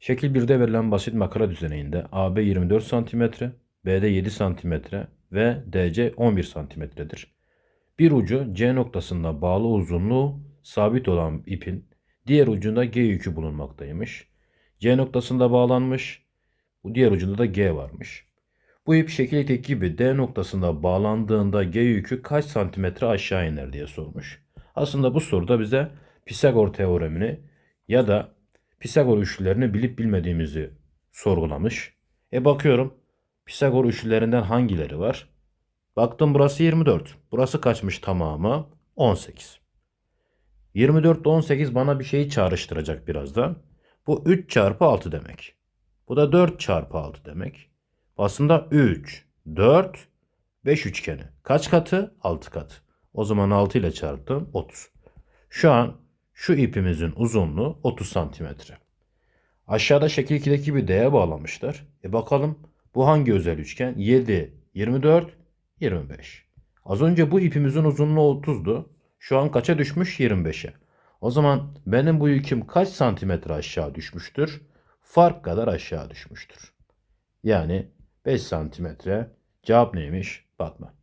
Şekil 1'de verilen basit makara düzeneğinde AB 24 cm, BD 7 cm ve DC 11 cm'dir. Bir ucu C noktasında bağlı uzunluğu sabit olan ipin diğer ucunda G yükü bulunmaktaymış. C noktasında bağlanmış, bu diğer ucunda da G varmış. Bu ip şekildeki gibi D noktasında bağlandığında G yükü kaç santimetre aşağı iner diye sormuş. Aslında bu soruda bize Pisagor teoremini ya da Pisagor üçlülerini bilip bilmediğimizi sorgulamış. E bakıyorum Pisagor üçlülerinden hangileri var? Baktım burası 24. Burası kaçmış tamamı? 18. 24 ile 18 bana bir şeyi çağrıştıracak birazdan. Bu 3 çarpı 6 demek. Bu da 4 çarpı 6 demek. Aslında 3, 4, 5 üçgeni. Kaç katı? 6 katı. O zaman 6 ile çarptım 30. Şu an şu ipimizin uzunluğu 30 santimetre. Aşağıda şekil 2'deki bir D'ye bağlamışlar. E bakalım bu hangi özel üçgen? 7, 24, 25. Az önce bu ipimizin uzunluğu 30'du. Şu an kaça düşmüş? 25'e. O zaman benim bu yüküm kaç santimetre aşağı düşmüştür? Fark kadar aşağı düşmüştür. Yani 5 santimetre. Cevap neymiş? Bakma.